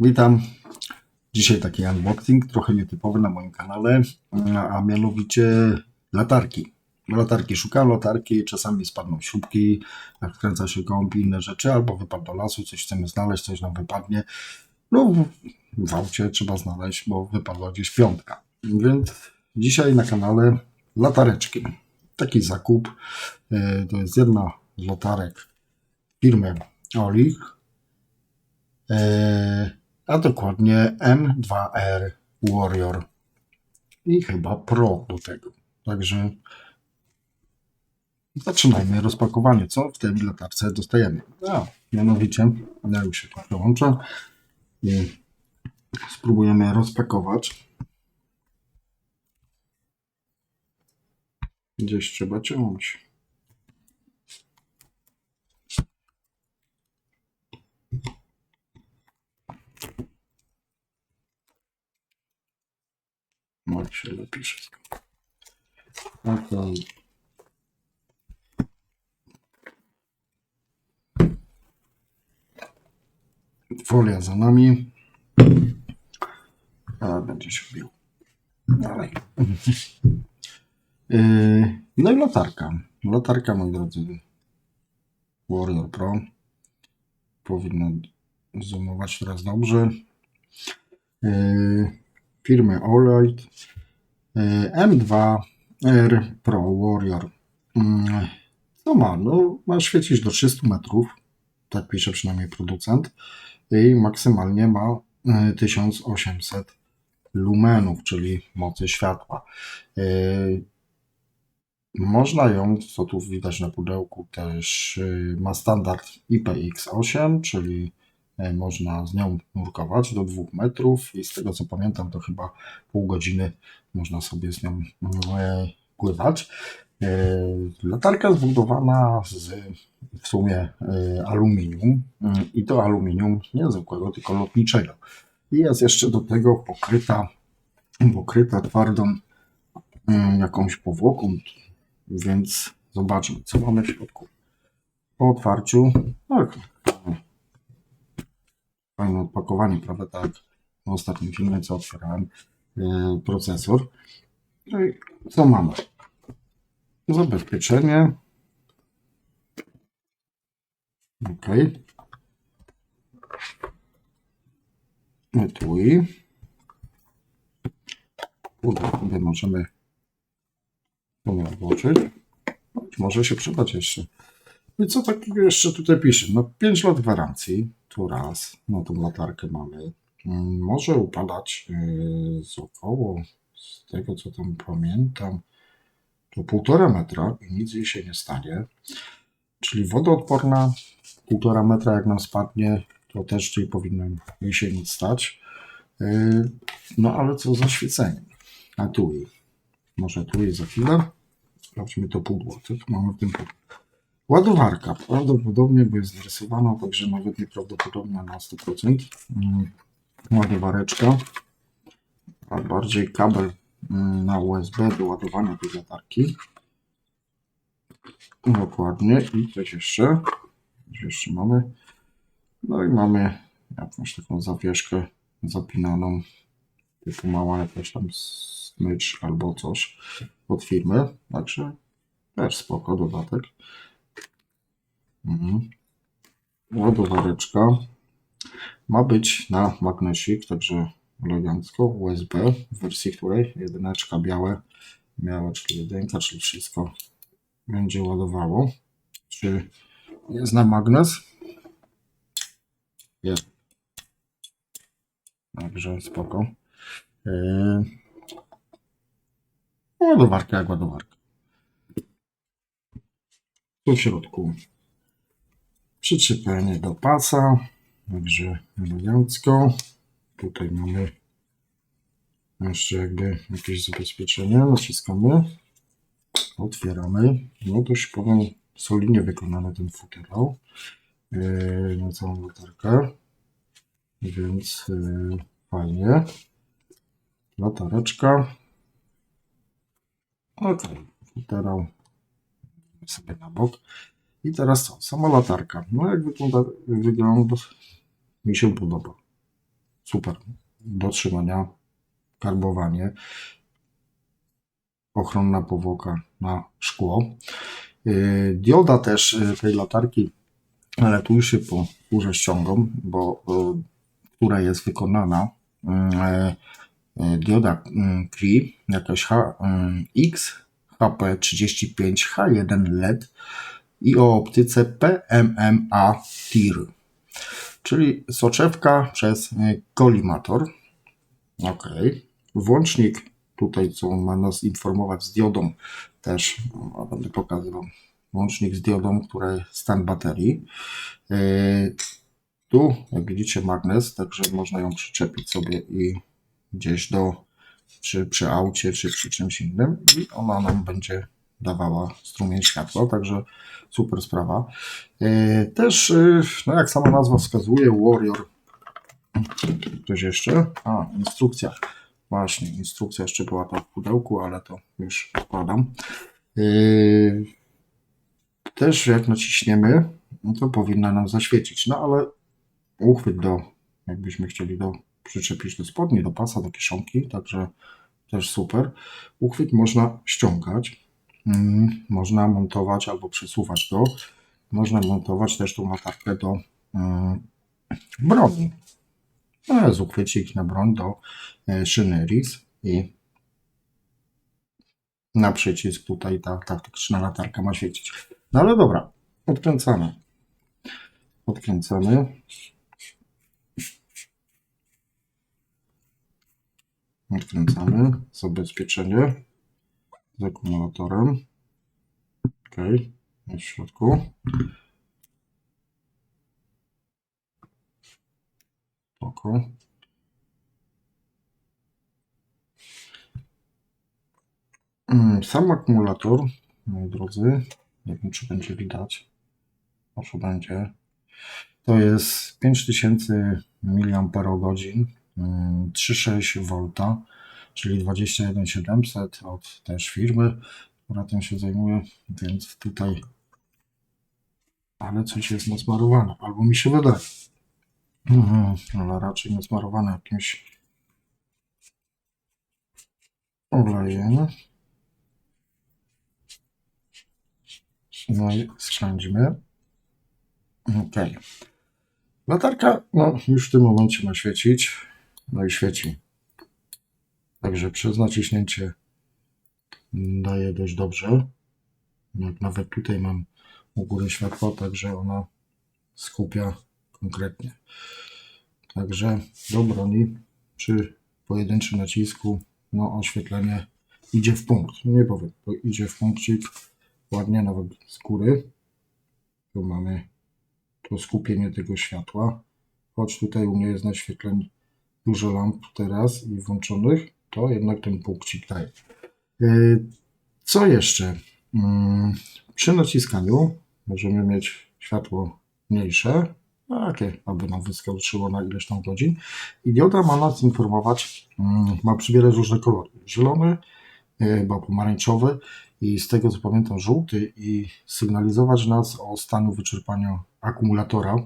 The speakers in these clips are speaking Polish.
Witam. Dzisiaj taki unboxing, trochę nietypowy na moim kanale, a mianowicie latarki. Latarki, szukałem latarki, czasami spadną śrubki, jak wkręca się gąb i inne rzeczy, albo wypadł do lasu, coś chcemy znaleźć, coś nam wypadnie. No, w aucie trzeba znaleźć, bo wypadła gdzieś piątka. Więc dzisiaj na kanale latareczki. Taki zakup. E, To jest jedna z latarek firmy Olich. A dokładnie M2R Warrior i chyba Pro do tego. Także zaczynajmy rozpakowanie. Co w tej latarce dostajemy? A, mianowicie, ja już się tu przełączę spróbujemy rozpakować. Gdzieś trzeba ciąć. No się wszystko. Okej. Folia za nami. A, będzie się bił. Dalej. Yy, No i latarka. Latarka, moi drodzy. Warrior Pro. Powinno zoomować teraz dobrze. Yy, firmy Olight. Yy, M2R Pro Warrior. Yy, Co ma? No, ma świecić do 300 metrów. Tak pisze przynajmniej producent. I maksymalnie ma yy, 1800 lumenów, czyli mocy światła. Yy, Można ją, co tu widać na pudełku, też ma standard IPX8, czyli można z nią nurkować do 2 metrów i z tego co pamiętam, to chyba pół godziny można sobie z nią yy, pływać. Yy, Latarka zbudowana z w sumie aluminium i to aluminium nie zwykłego, tylko lotniczego. I jest jeszcze do tego pokryta, pokryta twardą jakąś powłoką, więc zobaczmy, co mamy w środku. Po otwarciu, tak, fajne odpakowanie, prawda, tak, w ostatnim filmie, co otwierałem, yy, procesor. No i co mamy? Zabezpieczenie. Ok. Etui. Kurde, sobie możemy włożyć. Może się przydać jeszcze. No I co takiego jeszcze tutaj pisze? No 5 lat gwarancji, tu raz, no tą latarkę mamy. Mm, Może upadać yy, z około, z tego co tam pamiętam, to półtora metra i nic jej się nie stanie. Czyli wodoodporna, półtora metra jak nam spadnie, to też czyli powinno jej się nic stać. Yy, No ale co z zaświeceniem? A tu i może tu i za chwilę. Sprawdźmy to pudło. Co tu mamy w tym pudle? Ładowarka. Prawdopodobnie, bo jest także nawet nieprawdopodobnie na 100%. Mm, Ładowareczka. A bardziej kabel mm, na USB do ładowania tej latarki. Dokładnie. I coś jeszcze. Coś jeszcze mamy. No i mamy jakąś taką zawieszkę zapinaną. Typu mała jakaś tam smycz albo coś od firmy. Także też spoko dodatek. Mhm. Ładowareczka. Ma być na magnesik, także elegancko. USB w wersji której jedyneczka białe miała, czyli jedynka, czyli wszystko będzie ładowało. Czy jest na magnes? Jest. Także spoko. Yy... Ładowarka jak ładowarka. Tu w środku przyczepienie do pasa. Także elegancko. Tutaj mamy jeszcze jakby jakieś zabezpieczenie. Naciskamy. Otwieramy. No dość powiem solidnie wykonany ten futerał yy, na całą latarkę. Więc yy, fajnie. Latareczka. Ok, futerał sobie na bok. I teraz co? Sama latarka. No jak wygląda, wygląda mi się podoba. super do trzymania, karbowanie, ochronna powłoka na szkło. Yy, Dioda też yy, tej latarki, ale tu już się po górze ściągą, bo yy, która jest wykonana dioda yy, Cree, jakaś H, yy, X HP35H1 LED i o optyce PMMA TIR, czyli soczewka przez yy, kolimator. Ok. Włącznik tutaj, co ma nas informować z diodą, też no, będę pokazywał. Łącznik z diodą, jest stan baterii. Yy, tu, jak widzicie, magnes, także można ją przyczepić sobie i gdzieś do, przy, przy aucie, czy przy czymś innym i ona nam będzie dawała strumień światła, także super sprawa. Yy, też, yy, no jak sama nazwa wskazuje, Warrior. Coś jeszcze? A, instrukcja. Właśnie, instrukcja jeszcze była w pudełku, ale to już odkładam. Yy, też jak naciśniemy, no to powinna nam zaświecić. No ale uchwyt do, jakbyśmy chcieli do przyczepić do spodni, do pasa, do kieszonki, także też super. Uchwyt można ściągać, można montować albo przesuwać go. Można montować też tą latarkę do mm, broni. No, jest uchwycik na broń do e, szyny RIS i na przycisk tutaj ta taktyczna latarka ma świecić. No ale dobra, odkręcamy. Odkręcamy. Odkręcamy. Zabezpieczenie z akumulatorem. Ok, jest w środku. Mm, Sam akumulator, moi drodzy, nie wiem czy będzie widać, może będzie, to jest 5000 mAh, 3,6 V, czyli 21700 od też firmy, która tym się zajmuje, więc tutaj ale coś jest nasmarowane, albo mi się wydaje. Mhm, ale raczej nasmarowane jakimś olejem. No i sprawdźmy. Ok. Latarka, no już w tym momencie ma świecić. No i świeci. Także przez naciśnięcie daje dość dobrze. Nawet tutaj mam u góry światło, także ona skupia konkretnie. Także do broni przy pojedynczym nacisku no oświetlenie idzie w punkt. Nie powiem, bo idzie w punkcik ładnie nawet z góry. Tu mamy to skupienie tego światła. Choć tutaj u mnie jest naświetleń dużo lamp teraz i włączonych, to jednak ten punkcik daje. Yy, Co jeszcze? Mm, Przy naciskaniu możemy mieć światło mniejsze, takie, aby nam wyskoczyło na ileś tam godzin. I dioda ma nas informować, mm, ma przybierać różne kolory. Zielony, chyba pomarańczowy i z tego co pamiętam żółty i sygnalizować nas o stanu wyczerpania akumulatora.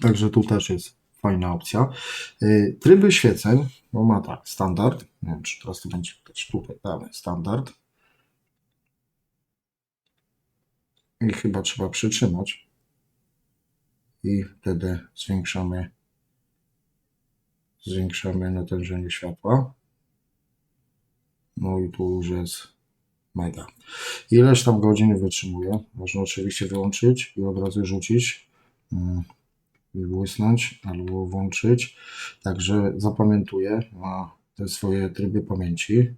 Także tu też jest fajna opcja. Yy, Tryby świeceń, no ma tak, standard, nie wiem czy teraz to będzie też tutaj, standard. I chyba trzeba przytrzymać. I wtedy zwiększamy zwiększamy natężenie światła. No i tu już jest mega. Ileś tam godzin wytrzymuje. Można oczywiście wyłączyć i od razu rzucić mm, błysnąć albo włączyć. Także zapamiętuję te swoje tryby pamięci.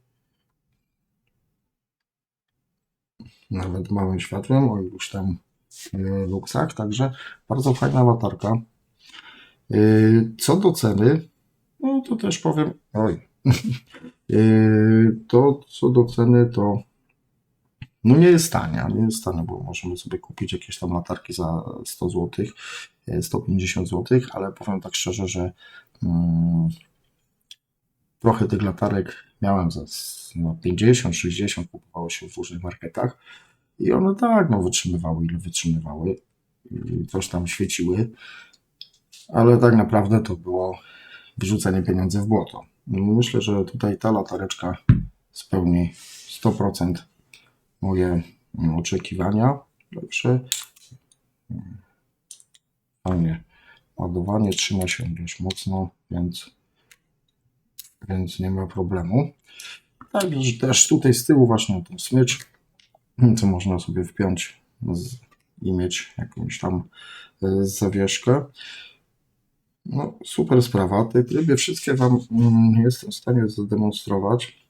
Nawet małym światłem, o iluś tam e, luksach. Także bardzo fajna latarka. E, Co do ceny, no to też powiem, oj, E, to co do ceny, to no nie jest tania, nie jest tania, bo możemy sobie kupić jakieś tam latarki za 100 zł, 150 zł, ale powiem tak szczerze, że mm, trochę tych latarek miałem za no, 50, 60, kupowało się w różnych marketach i one tak, no wytrzymywały ile wytrzymywały coś tam świeciły, ale tak naprawdę to było wyrzucenie pieniędzy w błoto. Myślę, że tutaj ta latareczka spełni 100% moje mm, oczekiwania. Także fajnie. Ładowanie trzyma się dość mocno, więc, więc nie ma problemu. Także też tutaj z tyłu właśnie ten smycz, co można sobie wpiąć z, i mieć jakąś tam e, zawieszkę. No, super sprawa. Te tryby wszystkie Wam mm, jestem w stanie zademonstrować,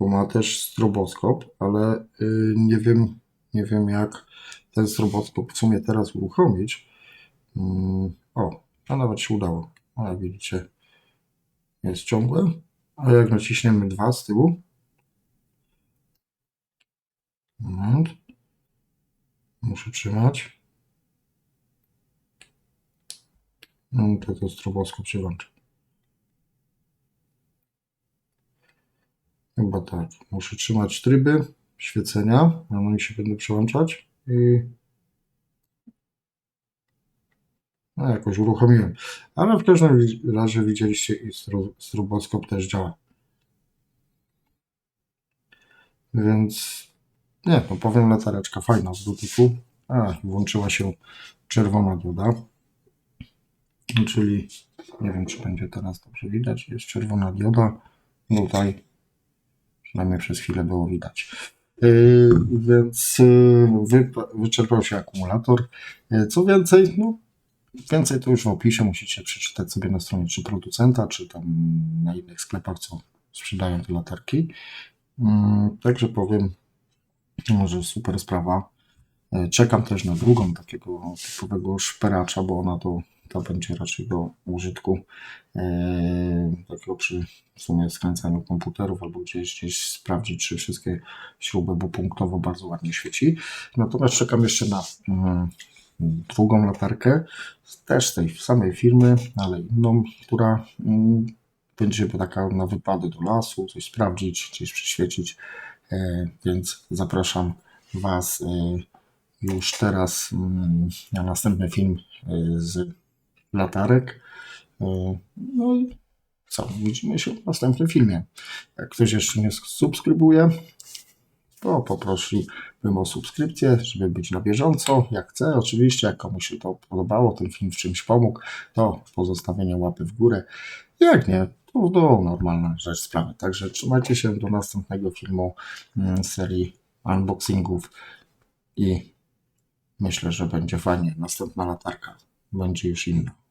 bo ma też stroboskop, ale y, nie wiem, nie wiem jak ten stroboskop w sumie teraz uruchomić. Mm, O, a nawet się udało. A jak widzicie, jest ciągłe. A jak naciśniemy dwa z tyłu, moment, muszę trzymać. No to to stroboskop się włączy. Chyba tak. Muszę trzymać tryby świecenia. One mi się będą przełączać. No jakoś uruchomiłem. Ale w każdym razie widzieliście i stro- stroboskop też działa. Więc nie, no powiem latareczka fajna z dotyku. A, włączyła się czerwona dioda. Czyli nie wiem, czy będzie teraz dobrze widać. Jest czerwona dioda. Tutaj przynajmniej przez chwilę było widać. Yy, więc wy, wyczerpał się akumulator. Yy, co więcej, no, więcej to już w opisie musicie przeczytać sobie na stronie czy producenta, czy tam na innych sklepach, co sprzedają te latarki. Także powiem, że super sprawa. Czekam też na drugą takiego typowego szperacza, bo ona to, to będzie raczej do użytku yy, takiego przy w sumie skręcaniu komputerów albo gdzieś, gdzieś sprawdzić, czy wszystkie śruby, bo punktowo bardzo ładnie świeci. Natomiast czekam jeszcze na mm, drugą latarkę, też tej samej firmy, ale inną, która mm, będzie taka na wypady do lasu, coś sprawdzić, gdzieś przyświecić, e, więc zapraszam Was e, już teraz mm, na następny film e, z latarek. E, No i co? Widzimy się w następnym filmie. Jak ktoś jeszcze nie subskrybuje, to poprosiłbym o subskrypcję, żeby być na bieżąco. Jak chce, oczywiście, jak komuś się to podobało, ten film w czymś pomógł, to pozostawienie łapy w górę. Jak nie, to do normalna rzecz sprawy. Także trzymajcie się do następnego filmu mm, serii unboxingów i myślę, że będzie fajnie. Następna latarka będzie już inna.